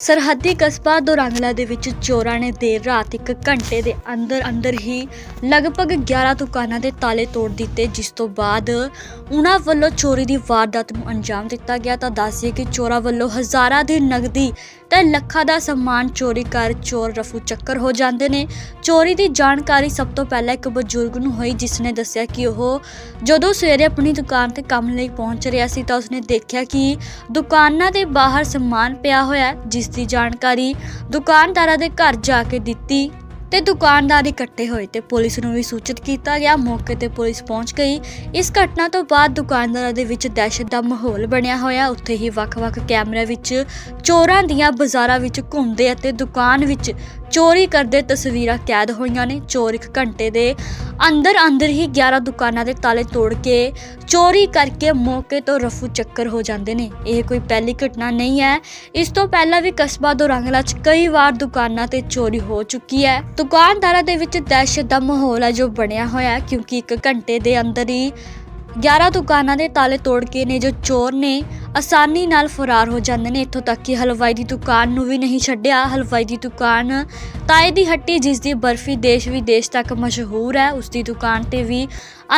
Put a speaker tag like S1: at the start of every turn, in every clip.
S1: ਸਰਹੱਦੀ ਕਸਬਾ ਦੋਰੰਗਲਾ ਦੇ ਵਿੱਚ ਚੋਰਾਂ ਨੇ ਦੇਰ ਰਾਤ ਇੱਕ ਘੰਟੇ ਦੇ ਅੰਦਰ ਅੰਦਰ ਹੀ ਲਗਭਗ 11 ਦੁਕਾਨਾਂ ਦੇ ਤਾਲੇ ਤੋੜ ਦਿੱਤੇ, ਜਿਸ ਤੋਂ ਬਾਅਦ ਉਹਨਾਂ ਵੱਲੋਂ ਚੋਰੀ ਦੀ ਵਾਰਦਾਤ ਨੂੰ ਅੰਜਾਮ ਦਿੱਤਾ ਗਿਆ। ਤਾਂ ਦੱਸਿਆ ਕਿ ਚੋਰਾਂ ਵੱਲੋਂ ਹਜ਼ਾਰਾਂ ਦੀ ਨਗਦੀ ਤਾਂ ਲੱਖਾਂ ਦਾ ਸਮਾਨ ਚੋਰੀ ਕਰ ਚੋਰ ਰਫੂ ਚੱਕਰ ਹੋ ਜਾਂਦੇ ਨੇ। ਚੋਰੀ ਦੀ ਜਾਣਕਾਰੀ ਸਭ ਤੋਂ ਪਹਿਲਾਂ ਇੱਕ ਬਜ਼ੁਰਗ ਨੂੰ ਹੋਈ ਜਿਸ ਨੇ ਦੱਸਿਆ ਕਿ ਉਹ ਜਦੋਂ ਸਵੇਰੇ ਆਪਣੀ ਦੁਕਾਨ ਤੇ ਕੰਮ ਲਈ ਪਹੁੰਚ ਰਿਹਾ ਸੀ ਤਾਂ ਉਸਨੇ ਦੇਖਿਆ ਕਿ ਦੁਕਾਨਾਂ ਦੇ ਬਾਹਰ ਸਮਾਨ ਪਿਆ ਹੋਇਆ ਜਿਸ ਦੀ ਜਾਣਕਾਰੀ ਦੁਕਾਨਦਾਰਾਂ ਦੇ ਘਰ ਜਾ ਕੇ ਦਿੱਤੀ ਤੇ ਦੁਕਾਨਦਾਰ ਇਕੱਠੇ ਹੋਏ ਤੇ ਪੁਲਿਸ ਨੂੰ ਵੀ ਸੂਚਿਤ ਕੀਤਾ ਗਿਆ। ਮੌਕੇ ਤੇ ਪੁਲਿਸ ਪਹੁੰਚ ਗਈ। ਇਸ ਘਟਨਾ ਤੋਂ ਬਾਅਦ ਦੁਕਾਨਦਾਰਾਂ ਦੇ ਵਿੱਚ ਦਹਿਸ਼ਤ ਦਾ ਮਾਹੌਲ ਬਣਿਆ ਹੋਇਆ। ਉੱਥੇ ਹੀ ਵੱਖ-ਵੱਖ ਕੈਮਰਿਆਂ ਵਿੱਚ ਚੋਰਾਂ ਦੀਆਂ ਬਾਜ਼ਾਰਾਂ ਵਿੱਚ ਘੁੰਮਦੇ ਅਤੇ ਦੁਕਾਨ ਵਿੱਚ ਚੋਰੀ ਕਰਦੇ ਤਸਵੀਰਾਂ ਕੈਦ ਹੋਈਆਂ ਨੇ। ਚੋਰ ਇੱਕ ਘੰਟੇ ਦੇ ਅੰਦਰ ਅੰਦਰ ਹੀ 11 ਦੁਕਾਨਾਂ ਦੇ ਤਾਲੇ ਤੋੜ ਕੇ ਚੋਰੀ ਕਰਕੇ ਮੌਕੇ ਤੋਂ ਰਫੂ ਚੱਕਰ ਹੋ ਜਾਂਦੇ ਨੇ। ਇਹ ਕੋਈ ਪਹਿਲੀ ਘਟਨਾ ਨਹੀਂ ਹੈ। ਇਸ ਤੋਂ ਪਹਿਲਾਂ ਵੀ ਕਸਬਾ ਦੋਰੰਗਲਾ 'ਚ ਕਈ ਵਾਰ ਦੁਕਾਨਾਂ ਤੇ ਚੋਰੀ ਹੋ ਚੁੱਕੀ ਹੈ। ਦੁਕਾਨਦਾਰਾਂ ਦੇ ਵਿੱਚ ਦਹਿਸ਼ਤ ਦਾ ਮਾਹੌਲ ਹੈ ਜੋ ਬਣਿਆ ਹੋਇਆ ਹੈ, ਕਿਉਂਕਿ ਇੱਕ ਘੰਟੇ ਦੇ ਅੰਦਰ ਹੀ 11 ਦੁਕਾਨਾਂ ਦੇ ਤਾਲੇ ਤੋੜ ਕੇ ਨੇ ਜੋ ਚੋਰ ਨੇ ਆਸਾਨੀ ਨਾਲ ਫਰਾਰ ਹੋ ਜਾਂਦੇ ਨੇ ਇੱਥੋਂ ਤੱਕ ਕਿ ਹਲਵਾਈ ਦੀ ਦੁਕਾਨ ਨੂੰ ਵੀ ਨਹੀਂ ਛੱਡਿਆ। ਹਲਵਾਈ ਦੀ ਦੁਕਾਨ ਤਾਏ ਦੀ ਹੱਟੀ, ਜਿਸ ਦੀ ਬਰਫੀ ਦੇਸ਼ ਵਿਦੇਸ਼ ਤੱਕ ਮਸ਼ਹੂਰ ਹੈ, ਉਸ ਦੀ ਦੁਕਾਨ ਤੇ ਵੀ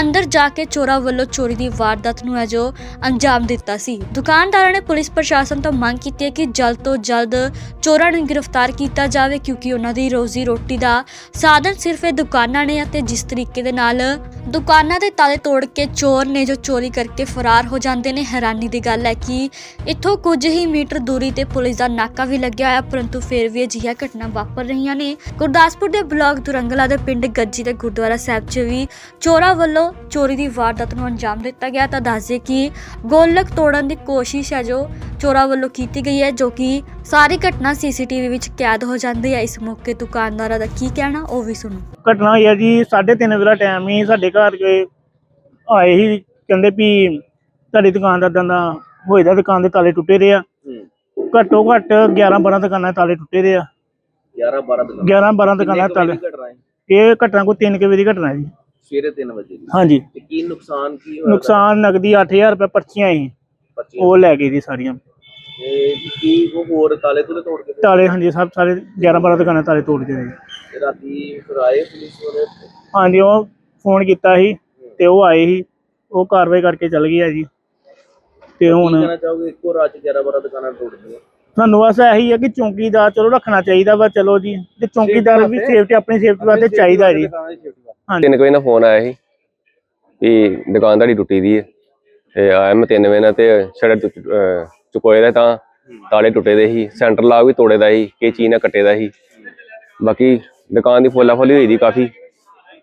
S1: ਅੰਦਰ ਜਾ ਕੇ ਚੋਰਾਂ ਵੱਲੋਂ ਚੋਰੀ ਦੀ ਵਾਰਦਾਤ ਨੂੰ ਹੈ ਜੋ ਅੰਜਾਮ ਦਿੱਤਾ ਸੀ। ਦੁਕਾਨਦਾਰਾਂ ਨੇ ਪੁਲਿਸ ਪ੍ਰਸ਼ਾਸਨ ਤੋਂ ਮੰਗ ਕੀਤੀ ਹੈ ਕਿ ਜਲਦ ਤੋਂ ਜਲਦ ਚੋਰਾਂ ਨੂੰ ਗ੍ਰਿਫਤਾਰ ਕੀਤਾ ਜਾਵੇ, ਕਿਉਂਕਿ ਉਹਨਾਂ ਦੀ ਰੋਜ਼ੀ ਰੋਟੀ ਦਾ ਸਾਧਨ ਸਿਰਫ ਇਹ ਦੁਕਾਨਾਂ ਨੇ ਅਤੇ ਜਿਸ ਤਰੀਕੇ ਦੇ ਨਾਲ ਦੁਕਾਨਾਂ ਦੇ ਤਾਲੇ ਤੋੜ ਕੇ ਚੋਰ ਨੇ ਜੋ ਚੋਰੀ ਕਰਕੇ ਫਰਾਰ ਹੋ ਜਾਂਦੇ ਨੇ, ਹੈਰਾਨੀ ਦੀ ਗੱਲ ਹੈ ਕਿ ਇੱਥੋਂ ਕੁਝ ਹੀ ਮੀਟਰ ਦੂਰੀ ਤੇ ਪੁਲਿਸ ਦਾ ਨਾਕਾ ਵੀ ਲੱਗਿਆ ਹੋਇਆ, ਪਰੰਤੂ ਫਿਰ ਵੀ ਅਜਿਹੀਆਂ ਘਟਨਾ ਵਾਪਰ ਰਹੀਆਂ ਨੇ। ਗੁਰਦਾਸਪੁਰ ਦੇ ਬਲਾਕ ਦੁਰੰਗਲਾ ਦੇ ਪਿੰਡ ਗੱਜੀ ਤੇ ਗੁਰਦੁਆਰਾ ਸਾਹਿਬ 'ਚ ਵੀ ਚੋਰਾਂ ਵੱਲੋਂ ਚੋਰੀ ਦੀ ਵਾਰਦਾਤ ਨੂੰ ਅੰਜਾਮ ਦਿੱਤਾ ਗਿਆ। ਤਾਂ ਦੱਸਦੇ ਕਿ ਗੋਲਕ ਤੋੜਨ ਦੀ ਕੋਸ਼ਿਸ਼ ਹੈ ਜੋ ਚੋਰਾਂ ਵੱਲੋਂ ਕੀਤੀ ਗਈ ਹੈ, ਜੋ ਕਿ ਸਾਰੀ ਘਟਨਾ ਸੀਸੀਟੀਵੀ ਵਿੱਚ ਕੈਦ ਹੋ ਜਾਂਦੀ ਹੈ। ਇਸ ਮੌਕੇ ਦੁਕਾਨਦਾਰਾਂ ਦਾ ਕੀ ਕਹਿਣਾ, ਉਹ ਵੀ ਸੁਣੋ।
S2: ਘਟਨਾ ਹੋਈ ਆ ਜੀ 3:30 ਵਜੇ ਦਾ ਟਾਈਮ ਹੀ ਸਾਡੇ ਘਰ ਕੇ ਆਏ ਹੀ ਕਹਿੰਦੇ ਵੀ ਤੁਹਾਡੀ ਦੁਕਾਨ ਦਾ ਦੰਦਾ ਹੋਏ ਦਾ ਦੁਕਾਨ ਦੇ ਤਾਲੇ ਟੁੱਟੇ ਦੇ ਆ। ਘੱਟੋ ਘੱਟ 11 12 ਦੁਕਾਨਾਂ ਦੇ ਤਾਲੇ ਟੁੱਟੇ ਦੇ ਆ।
S3: 11 12 ਦਿਨ
S2: 11 12 ਦੁਕਾਨਾਂ ਦੇ ਤਾਲੇ।
S3: ਹੈ?
S2: ਇਹ ਘਟਨਾ ਕੋਈ 3 ਵਜੇ ਦੀ ਘਟਨਾ ਜੀ।
S3: ਸਵੇਰੇ 3 ਵਜੇ ਦੀ।
S2: ਹਾਂਜੀ।
S3: ਤੇ ਕੀ ਨੁਕਸਾਨ ਕੀ ਹੋਇਆ?
S2: ਨੁਕਸਾਨ ਨਗਦੀ 8000 ਰੁਪਏ ਪਰਚੀਆਂ
S3: ਬੱਚੇ
S2: ਉਹ ਲੈ ਗਏ ਜੀ ਸਾਰੀਆਂ।
S3: ਤੇ ਕੀ ਉਹ ਹੋਰ ਤਾਲੇ ਤੁਲੇ ਤੋੜ ਕੇ
S2: ਤਾਲੇ ਹਾਂਜੀ ਸਭ ਸਾਰੇ 11 12 ਦੁਕਾਨਾਂ ਦੇ ਤਾਲੇ ਤੋੜ
S3: ਤੇ ਰਾਤੀ ਫਿਰ ਆਏ ਪੁਲਿਸ ਵਾਲੇ?
S2: ਹਾਂਜੀ ਉਹ ਫੋਨ ਕੀਤਾ ਸੀ ਤੇ ਉਹ ਆਏ ਸੀ। ਉਹ ਕਾਰਵਾਈ ਕਰਕੇ ਚੱਲ ਗਏ ਆ ਜੀ। ਤੇ
S3: ਕੀ
S2: ਹੁਣ
S3: ਕਹਿਣਾ ਚਾਹੋਗੇ? ਇੱਕੋ ਰਾਤ 'ਚ 11 12 ਦੁਕਾਨਾਂ ਤੋੜ ਦਿੱਤੀਆਂ
S2: ਸਾਨੂੰ ਬਸ ਇਹੀ ਹੈ ਕਿ ਚੌਂਕੀਦਾਰ ਚਲੋ ਰੱਖਣਾ ਚਾਹੀਦਾ ਵਾ ਚਲੋ ਜੀ। ਤੇ ਚੌਂਕੀਦਾਰ ਵੀ ਸੇਫਟੀ ਆਪਣੀ ਸੇਫਟੀ ਵਾਸਤੇ ਚਾਹੀਦਾ ਜੀ। ਹਾਂਜੀ।
S4: ਤਿੰਨ ਕੁ ਵਜੇ ਨਾਲ ਫੋਨ ਆਇਆ ਸੀ ਵੀ ਦੁਕਾਨ ਤੁਹਾਡੀ ਟੁੱਟੀ ਦੀ ਹੈ ਤੇ ਆਇਆ ਮੈਂ ਤਿੰਨ ਵਜੇ ਨਾਲ ਤੇ ਸ਼ਟਰ ਚੁਕੋਏ ਦਾ ਤਾਂ ਤਾਲੇ ਟੁੱਟੇ ਦੇ ਸੀ ਸੈਂਟਰ ਲਾਗ ਵੀ ਤੋੜੇ ਦਾ ਸੀ ਕਿ ਚੀਜ਼ ਨਾਲ ਕੱਟੇ ਦਾ ਸੀ। ਬਾਕੀ ਦੁਕਾਨ ਦੀ ਫੋਲਾ ਫੋਲੀ ਹੋਈ ਦੀ ਕਾਫੀ।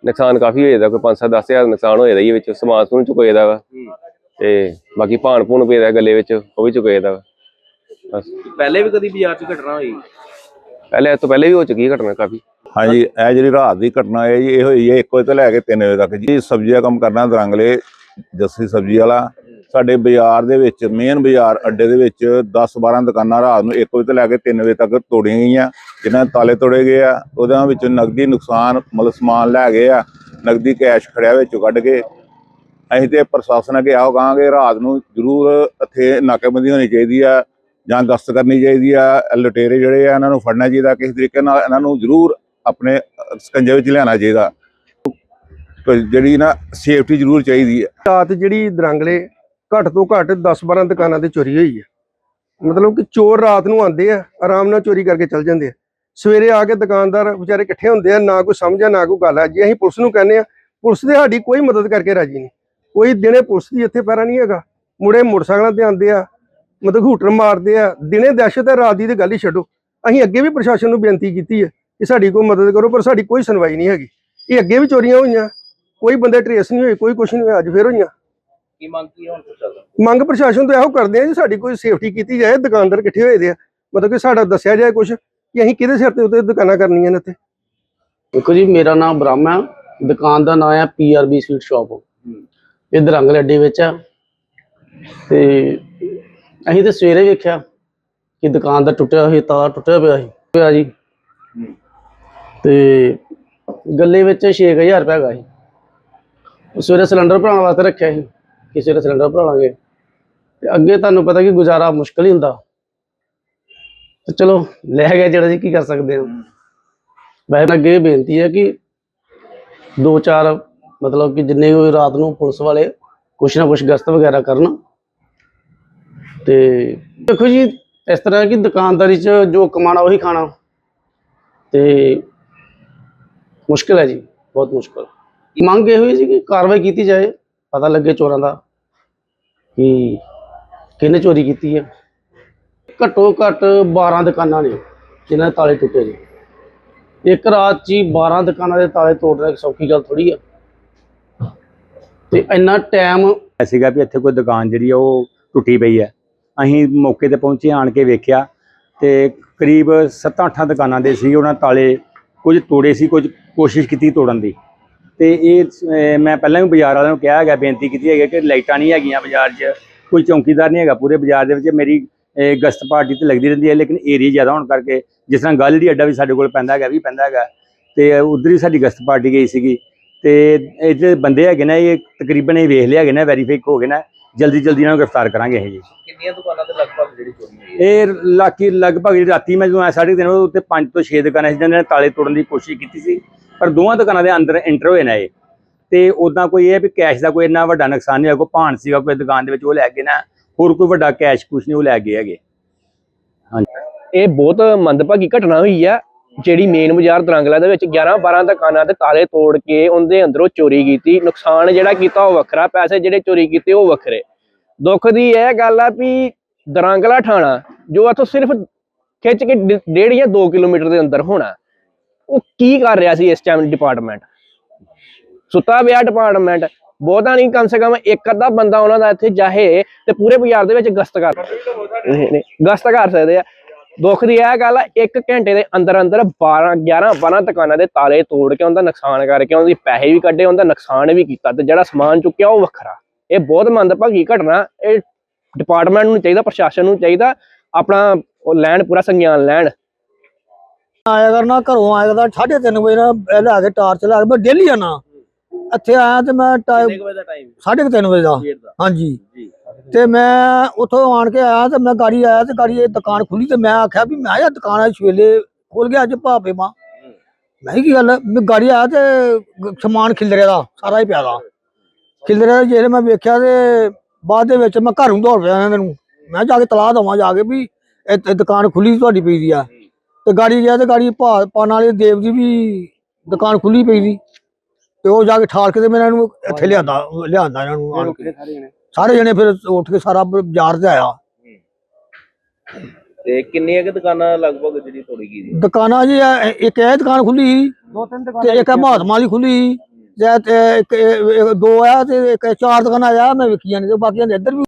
S4: ਨੁਕਸਾਨ ਕਾਫੀ ਹੋਇਆ ਦਾ ਕੋਈ 5-7 ਦਸ ਹਜ਼ਾਰ ਨੁਕਸਾਨ ਹੋਇਆ ਦਾ ਜੀ ਵਿੱਚ ਸਮਾਨ ਸਮੂਨ ਚੁਕੋਏ ਦਾ ਵਾ। ਤੇ ਬਾਕੀ ਭਾਣ ਭੂਣ ਪਏ ਦਾ ਗੱਲੇ ਵਿੱਚ ਉਹ ਵੀ ਚੁਕੋਏ ਦਾ ਬਸ।
S3: ਪਹਿਲੇ ਵੀ ਕਦੀ ਬਾਜ਼ਾਰ 'ਚ ਘਟਨਾ ਹੋਈ?
S4: ਪਹਿਲੇ ਇਸ ਤੋਂ ਪਹਿਲੇ ਵੀ ਹੋ ਚੁੱਕੀ ਹੈ ਘਟਨਾ ਕਾਫੀ।
S5: ਹਾਂਜੀ ਇਹ ਜਿਹੜੀ ਰਾਤ ਦੀ ਘਟਨਾ ਹੈ ਜੀ ਇਹ ਹੋਈ ਹੈ 1 ਵਜੇ ਤੋਂ ਲੈ ਕੇ 3 ਵਜੇ ਤੱਕ ਜੀ। ਸਬਜ਼ੀ ਦਾ ਕੰਮ ਕਰਨਾ ਦਰੰਗਲੇ ਜੱਸੀ ਸਬਜ਼ੀ ਵਾਲਾ। ਸਾਡੇ ਬਾਜ਼ਾਰ ਦੇ ਵਿੱਚ ਮੇਨ ਬਾਜ਼ਾਰ ਅੱਡੇ ਦੇ ਵਿੱਚ 10 12 ਦੁਕਾਨਾਂ ਰਾਤ ਨੂੰ 1 ਵਜੇ ਤੋਂ ਲੈ ਕੇ 3 ਵਜੇ ਤੱਕ ਤੋੜੀਆਂ ਗਈਆਂ। ਜਿਨ੍ਹਾਂ ਦੇ ਤਾਲੇ ਤੋੜੇ ਗਏ ਆ। ਉਹਦੇ ਵਿੱਚ ਨਗਦੀ ਨੁਕਸਾਨ ਮਤਲਬ ਸਮਾਨ ਲੈ ਗਏ ਆ। ਨਗਦੀ ਕੈਸ਼ ਖੜਿਆ ਵਿੱਚੋਂ ਕੱਢ ਕੇ ਅਸੀਂ ਤੇ ਪ੍ਰਸ਼ਾਸਨ ਅੱਗੇ ਆਓ ਕਹਾਂਗੇ, ਰਾਤ ਨੂੰ ਜ਼ਰੂਰ ਇੱਥੇ ਨਾਕੇਬੰਦੀ ਹੋਣੀ ਚਾਹੀਦੀ ਆ ਜਾਂ ਗਸ਼ਤ ਕਰਨੀ ਚਾਹੀਦੀ ਆ, ਇਹ ਲੁਟੇਰੇ ਜਿਹੜੇ ਆ, ਇਹਨਾਂ ਨੂੰ ਫੜਨਾ ਚਾਹੀਦਾ, ਕਿਸੇ ਤਰੀਕੇ ਨਾਲ ਇਹਨਾਂ ਨੂੰ ਜ਼ਰੂਰ ਆਪਣੇ ਸਕੰਜੇ ਵਿੱਚ ਲਿਆਉਣਾ ਚਾਹੀਦਾ। ਜਿਹੜੀ ਨਾ ਸੇਫਟੀ ਜ਼ਰੂਰ ਚਾਹੀਦੀ ਹੈ
S6: ਰਾਤ ਜਿਹੜੀ ਦਰੰਗਲੇ ਘੱਟ ਤੋਂ ਘੱਟ 10-12 ਦੁਕਾਨਾਂ ਤੇ ਚੋਰੀ ਹੋਈ ਹੈ ਮਤਲਬ ਕਿ ਚੋਰ ਰਾਤ ਨੂੰ ਆਉਂਦੇ ਆ, ਆਰਾਮ ਨਾਲ ਚੋਰੀ ਕਰਕੇ ਚੱਲ ਜਾਂਦੇ ਆ। ਸਵੇਰੇ ਆ ਕੇ ਦੁਕਾਨਦਾਰ ਵਿਚਾਰੇ ਇਕੱਠੇ ਹੁੰਦੇ ਆ, ਨਾ ਕੋਈ ਸਮਝ ਆ, ਨਾ ਕੋਈ ਗੱਲ ਆ। ਜੇ ਅਸੀਂ ਪੁਲਿਸ ਨੂੰ ਕਹਿੰਦੇ ਆ, ਪੁਲਿਸ ਦੇ ਸਾਡੀ ਕੋਈ ਮਦਦ ਕਰਕੇ ਰਾਜੀ ਨਹੀਂ। ਕੋਈ ਦਿਨੇ ਪੁਲਿਸ ਦੀ ਇੱਥੇ ਪੈਰਾ ਨਹੀਂ ਹੈਗਾ। ਮੁੜੇ ਮੋਟਰਸਾਈਕਲਾਂ ਤੇ ਆਉਂਦੇ ਆ ਮਤਲਬ ਹੂਟਰ ਮਾਰਦੇ ਆ। ਦਿਨੇ ਦਹਿਸ਼ਤ ਹੈ ਰਾਤ ਦੀ ਤੇ ਗੱਲ ਹੀ ਛੱਡੋ। ਅਸੀਂ ਅੱਗੇ ਵੀ ਪ੍ਰਸ਼ਾਸਨ ਨੂੰ ਬੇਨਤੀ ਕੀਤੀ ਹੈ ਕਿ ਸਾਡੀ ਕੋਈ ਮਦਦ ਕਰੋ ਪਰ ਸਾਡੀ ਕੋਈ ਸੁਣਵਾਈ ਨਹੀਂ ਹੈਗੀ। ਇਹ ਅੱਗੇ ਵੀ ਚੋਰੀਆਂ ਹੋਈਆਂ ਕੋਈ ਬੰਦੇ ਟਰੇਸ ਨਹੀਂ ਹੋਏ ਕੋਈ ਕੁਛ ਨਹੀਂ ਹੋਇਆ ਅੱਜ ਫੇਰ ਹੋਈਆਂ।
S3: ਕੀ ਮੰਗ ਕੀ ਹੈ ਹੁਣ ਪ੍ਰਸ਼ਾਸਨ
S6: ਮੰਗ ਪ੍ਰਸ਼ਾਸਨ ਤੋਂ ਇਹੋ ਕਰਦੇ ਆ ਜੀ ਸਾਡੀ ਕੋਈ ਸੇਫਟੀ ਕੀਤੀ ਜਾਏ ਦੁਕਾਨਦਾਰ ਇਕੱਠੇ ਹੋਏ ਦੇ ਆ। ਮਤਲਬ ਕਿ ਸਾਡਾ ਦੱਸਿਆ ਜਾਏ ਕੁਝ ਕਿ ਅਸੀਂ ਕਿਹਦੇ ਸਿਰ ਤੇ ਉੱਤੇ ਦੁਕਾਨਾਂ ਕਰਨੀਆਂ ਨੇ ਇੱਥੇ?
S7: ਦੇਖੋ ਜੀ ਮੇਰਾ ਨਾਮ ਬ੍ਰਹਮ ਹੈ। ਦੁਕਾਨ ਦਾ ਨਾਮ ਹੈ ਪੀਆਰਬੀ ਸਵੀਟ ਸ਼ਾਪ ਇਹ ਦਰੰਗਲ ਅੱਡੇ ਵਿੱਚ ਆ। ਤੇ ਅਸੀਂ ਤੇ ਸਵੇਰੇ ਵੇਖਿਆ ਕਿ ਦੁਕਾਨ ਦਾ ਟੁੱਟਿਆ ਹੋਇਆ ਤਾਲਾ ਟੁੱਟਿਆ ਪਿਆ ਸੀ। ਪਿਆ ਜੀ। ਤੇ ਗੱਲੇ ਵਿੱਚ 6000 ਰੁਪਏ ਹੈਗਾ ਸੀ। ਉਹ ਸਵੇਰੇ ਸਿਲੰਡਰ ਭਰਾਉਣ ਵਾਸਤੇ ਰੱਖਿਆ ਸੀ ਕਿ ਸਵੇਰੇ ਸਿਲੰਡਰ ਭਰਾ ਲਾਂਗੇ ਤੇ ਅੱਗੇ ਤੁਹਾਨੂੰ ਪਤਾ ਕਿ ਗੁਜ਼ਾਰਾ ਮੁਸ਼ਕਲ ਹੀ ਹੁੰਦਾ। ਤੇ ਚਲੋ ਲੈ ਗਏ ਜਿਹੜਾ ਜੀ ਕੀ ਕਰ ਸਕਦੇ ਹਾਂ। ਵੈਸੇ ਅੱਗੇ ਬੇਨਤੀ ਹੈ ਕਿ ਦੋ ਚਾਰ ਮਤਲਬ ਕਿ ਜਿੰਨੇ ਵੀ ਰਾਤ ਨੂੰ ਪੁਲਿਸ ਵਾਲੇ ਕੁਛ ਨਾ ਕੁਛ ਗਸ਼ਤ ਵਗੈਰਾ ਕਰਨ। ਤੇ ਦੇਖੋ ਜੀ, ਇਸ ਤਰ੍ਹਾਂ ਕਿ ਦੁਕਾਨਦਾਰੀ 'ਚ ਜੋ ਕਮਾਣਾ ਉਹੀ ਖਾਣਾ। ਤੇ ਮੁਸ਼ਕਿਲ ਹੈ ਜੀ, ਬਹੁਤ ਮੁਸ਼ਕਿਲ। ਮੰਗ ਇਹ ਹੋਈ ਸੀ ਕਿ ਕਾਰਵਾਈ ਕੀਤੀ ਜਾਏ, ਪਤਾ ਲੱਗੇ ਚੋਰਾਂ ਦਾ ਕਿ ਕਿਹਨੇ ਚੋਰੀ ਕੀਤੀ ਹੈ। ਘੱਟੋ ਘੱਟ 12 ਦੁਕਾਨਾਂ ਨੇ ਜਿਨ੍ਹਾਂ ਦੇ ਤਾਲੇ ਟੁੱਟੇ ਨੇ। ਇੱਕ ਰਾਤ 'ਚ ਹੀ 12 ਦੁਕਾਨਾਂ ਦੇ ਤਾਲੇ ਤੋੜਨਾ ਇੱਕ ਸੌਖੀ ਗੱਲ ਥੋੜੀ ਆ। ਤੇ ਇੰਨਾ ਟਾਈਮ
S8: ਸੀਗਾ ਵੀ ਇੱਥੇ ਕੋਈ ਦੁਕਾਨ ਜਿਹੜੀ ਆ ਉਹ ਟੁੱਟੀ ਪਈ ਹੈ ਅਸੀਂ ਮੌਕੇ ਤੇ ਪਹੁੰਚੇ ਆਣ ਕੇ ਵੇਖਿਆ ਤੇ ਕਰੀਬ 7-8 ਦੁਕਾਨਾਂ ਦੇ ਸੀ ਉਹਨਾਂ ਤਾਲੇ ਕੁਝ ਤੋੜੇ ਸੀ ਕੁਝ ਕੋਸ਼ਿਸ਼ ਕੀਤੀ ਤੋੜਨ ਦੀ। ਤੇ ਇਹ ਮੈਂ ਪਹਿਲਾਂ ਵੀ ਬਾਜ਼ਾਰ ਵਾਲਿਆਂ ਨੂੰ ਕਿਹਾ ਹੈਗਾ ਬੇਨਤੀ ਕੀਤੀ ਹੈਗੀ ਕਿ ਲਾਈਟਾਂ ਨਹੀਂ ਹੈਗੀਆਂ ਬਾਜ਼ਾਰ 'ਚ ਕੋਈ ਚੌਕੀਦਾਰ ਨਹੀਂ ਹੈਗਾ ਪੂਰੇ ਬਾਜ਼ਾਰ ਦੇ ਵਿੱਚ ਮੇਰੀ ਗਸ਼ਤ ਪਾਰਟੀ ਤੇ ਲੱਗਦੀ ਰਹਿੰਦੀ ਹੈ ਲੇਕਿਨ ਏਰੀਆ ਜ਼ਿਆਦਾ ਹੋਣ ਕਰਕੇ ਜਿਸ ਤਰ੍ਹਾਂ ਗੱਲ ਦੀ ਅੱਡਾ ਵੀ ਸਾਡੇ ਕੋਲ ਪੈਂਦਾ ਹੈਗਾ ਵੀ ਪੈਂਦਾ ਹੈਗਾ। ਤੇ ਉਧਰ ਹੀ ਸਾਡੀ ਗਸ਼ਤ ਪਾਰਟੀ ਗਈ ਸੀਗੀ। ਤੇ ਇਹ ਜਿਹੜੇ ਬੰਦੇ ਹੈਗੇ ਨੇ ਇਹ ਤਕਰੀਬਨ ਇਹ ਵੇਖ ਲਿਆ ਹੈਗੇ ਨੇ ਵੈਰੀਫਾਈ ਹੋ ਗਏ ਨੇ ਜਲਦੀ ਜਲਦੀ ਇਹਨਾਂ ਨੂੰ ਗ੍ਰਿਫਤਾਰ ਕਰਾਂਗੇ ਇਹ ਜੀ।
S3: ਕਿੰਨੀਆਂ ਦੁਕਾਨਾਂ ਤੇ ਲਗਭਗ ਜਿਹੜੀ ਚੋਰੀ ਹੋਈ ਹੈ?
S8: ਇਹ ਲਾਕੀ ਲਗਭਗ ਜਿਹੜੀ ਰਾਤੀ ਮੈਂ ਜਦੋਂ ਆਇਆ ਸਾਢੇ ਤਿੰਨ ਵਜੇ ਉੱਤੇ 5 ਤੋਂ 6 ਦੁਕਾਨਾਂ ਸੀ ਜਿਹਨਾਂ ਨੇ ਤਾਲੇ ਤੋੜਨ ਦੀ ਕੋਸ਼ਿਸ਼ ਕੀਤੀ ਸੀ ਪਰ ਦੋਵਾਂ ਦੁਕਾਨਾਂ ਦੇ ਅੰਦਰ ਐਂਟਰ ਹੋਏ ਨੇ ਇਹ। ਤੇ ਉਦਾਂ ਕੋਈ ਇਹ ਹੈ ਵੀ ਕੈਸ਼ ਦਾ ਕੋਈ ਇੰਨਾ ਵੱਡਾ ਨੁਕਸਾਨ ਨਹੀਂ ਹੋਇਆ ਕੋਈ ਭਾਣ ਸੀਗਾ ਕੋਈ ਦੁਕਾਨ ਦੇ ਵਿੱਚ ਉਹ ਲੈ ਗਏ ਨਾ ਹੋਰ ਕੋਈ ਵੱਡਾ ਕੈਸ਼ ਕੁਛ ਨਹੀਂ ਉਹ ਲੈ ਗਏ ਹੈਗੇ।
S9: ਇਹ ਬਹੁਤ ਮੰਦਭਾਗੀ ਘਟਨਾ ਹੋਈ ਆ ਜਿਹੜੀ ਮੇਨ ਬਾਜ਼ਾਰ ਦਰੰਗਲਾ ਦੇ ਵਿੱਚ 11 12 ਦੁਕਾਨਾਂ ਤੇ ਤਾਲੇ ਤੋੜ ਕੇ ਉਹਦੇ ਅੰਦਰੋਂ ਚੋਰੀ ਕੀਤੀ। ਨੁਕਸਾਨ ਜਿਹੜਾ ਕੀਤਾ ਉਹ ਵੱਖਰਾ, ਪੈਸੇ ਜਿਹੜੇ ਚੋਰੀ ਕੀਤੇ ਉਹ ਵੱਖਰੇ। ਦੁੱਖ ਦੀ ਇਹ ਗੱਲ ਆ ਵੀ ਦਰੰਗਲਾ ਥਾਣਾ ਜੋ ਇੱਥੋਂ ਸਿਰਫ ਖਿੱਚ ਕੇ ਡ- ਡੇਢ ਜਾਂ 2 ਕਿਲੋਮੀਟਰ ਦੇ ਅੰਦਰ ਹੋਣਾ, ਉਹ ਕੀ ਕਰ ਰਿਹਾ ਸੀ ਇਸ ਟਾਈਮ ਡਿਪਾਰਟਮੈਂਟ ਸੁੱਤਾ ਪਿਆ ਡਿਪਾਰਟਮੈਂਟ ਬਹੁਤਾ ਨਹੀਂ, ਕਮ ਸੇ ਕਮ ਇੱਕ ਅੱਧਾ ਬੰਦਾ ਉਹਨਾਂ ਦਾ ਇੱਥੇ ਜਾਹੇ ਤੇ ਪੂਰੇ ਬਾਜ਼ਾਰ ਦੇ ਵਿੱਚ ਗਸ਼ਤ ਕਰ ਗਸ਼ਤ ਕਰ ਸਕਦੇ ਆ। ਦੁੱਖ ਦੀ ਇਹ ਗੱਲ ਆ ਇੱਕ ਘੰਟੇ ਦੇ ਅੰਦਰ ਅੰਦਰ 12 11 12 ਦੁਕਾਨਾਂ ਦੇ ਤਾਲੇ ਤੋੜ ਕੇ ਉਹਦਾ ਨੁਕਸਾਨ ਕਰਕੇ ਉਹਦੀ ਪੈਸੇ ਵੀ ਕੱਢੇ ਉਹਦਾ ਨੁਕਸਾਨ ਵੀ ਕੀਤਾ ਤੇ ਜਿਹੜਾ ਸਮਾਨ ਚੁੱਕਿਆ ਉਹ ਵੱਖਰਾ। ਇਹ ਬਹੁਤ ਮੰਦਭਾਗੀ ਘਟਨਾ ਇਹ ਡਿਪਾਰਟਮੈਂਟ ਨੂੰ ਚਾਹੀਦਾ ਪ੍ਰਸ਼ਾਸਨ ਨੂੰ ਚਾਹੀਦਾ ਆਪਣਾ ਲੈਣ ਪੂਰਾ ਸੰਗਿਆਨ ਲੈਣ।
S10: ਆਇਆ ਕਰਨਾ ਘਰੋਂ ਆਇਆ ਕਰਦਾ 3:30 ਵਜੇ ਨਾ ਲੈ ਕੇ ਟਾਰਚ ਲੈ ਕੇ ਮੈਂ ਡੇਲੀ ਆਣਾ ਇੱਥੇ ਆਇਆ ਤੇ ਮੈਂ
S3: ਟਾਈਮ
S10: 3:30 ਵਜੇ ਦਾ ਹਾਂਜੀ। ਤੇ ਮੈਂ ਉੱਥੋਂ ਆਣ ਕੇ ਆਇਆ ਤੇ ਮੈਂ ਗਾੜੀ ਆਇਆ ਤੇ ਗਾੜੀ ਇਹ ਦੁਕਾਨ ਖੁੱਲੀ ਤੇ ਮੈਂ ਆਖਿਆ ਵੀ ਮੈਂ ਯਾਰ ਦੁਕਾਨ ਅੱਜ ਸਵੇਲੇ ਖੋਲ ਗਿਆ ਅੱਜ ਭਾਪੇ ਮਾਂ। ਮੈਂ ਕੀ ਗੱਲ ਮੈਂ ਗਾੜੀ ਆਇਆ ਤੇ ਸਮਾਨ ਖਿਲਰਿਆ ਦਾ, ਸਾਰਾ ਹੀ ਪਿਆ ਦਾ। ਖਿਲਰਿਆ ਜਿਹੜੇ ਮੈਂ ਵੇਖਿਆ ਤੇ ਬਾਅਦ ਦੇ ਵਿੱਚ ਮੈਂ ਘਰੋਂ ਦੌੜ ਪਿਆ ਇਹਨਾਂ ਨੂੰ। ਮੈਂ ਜਾ ਕੇ ਤਲਾਹ ਦਵਾਂ ਜਾ ਕੇ ਵੀ ਇਹ ਦੁਕਾਨ ਖੁੱਲੀ ਤੁਹਾਡੀ ਪਈ ਦੀ ਆ। ਤੇ ਗਾੜੀ ਗਿਆ ਤੇ ਗਾੜੀ ਭਾ ਪਾਣ ਵਾਲੇ ਦੇਵ ਦੀ ਵੀ ਦੁਕਾਨ ਖੁੱਲੀ ਪਈ ਦੀ। ਤੇ ਉਹ ਜਾ ਕੇ ਠਾਲ ਕੇ ਤੇ ਮੈਂ ਇਹਨਾਂ ਨੂੰ ਇੱਥੇ ਲਿਆਂਦਾ ਲਿਆਂਦਾ ਇਹਨਾਂ ਨੂੰ ਆਣ ਕੇ। ਸਾਰੇ ਜਣੇ ਫਿਰ ਉੱਠ ਕੇ ਸਾਰਾ ਬਾਜ਼ਾਰ ਤੇ ਆਇਆ।
S3: ਤੇ ਕਿੰਨੀਆਂ ਕਿ ਦੁਕਾਨਾਂ ਲਗਭਗ ਜਿਹੜੀ ਤੋੜੀ ਗਈ ਜੀ
S10: ਦੁਕਾਨਾਂ ਜੀ ਇਹ- ਇੱਕ ਇਹ ਦੁਕਾਨ ਖੁੱਲੀ ਸੀ
S2: ਦੋ ਤਿੰਨ
S10: ਤੇ ਇੱਕ ਇਹ ਮਹਾਤਮਾ ਵਾਲੀ ਖੁੱਲੀ ਸੀ। ਤੇ ਇੱਕ ਇਹ- ਇਹ ਦੋ ਆ ਤੇ ਇੱਕ ਇਹ ਚਾਰ ਦੁਕਾਨਾਂ ਆ ਮੈਂ ਵੇਖੀਆਂ ਨੇ ਤੇ ਬਾਕੀਆਂ ਦੇ ਇੱਧਰ ਵੀ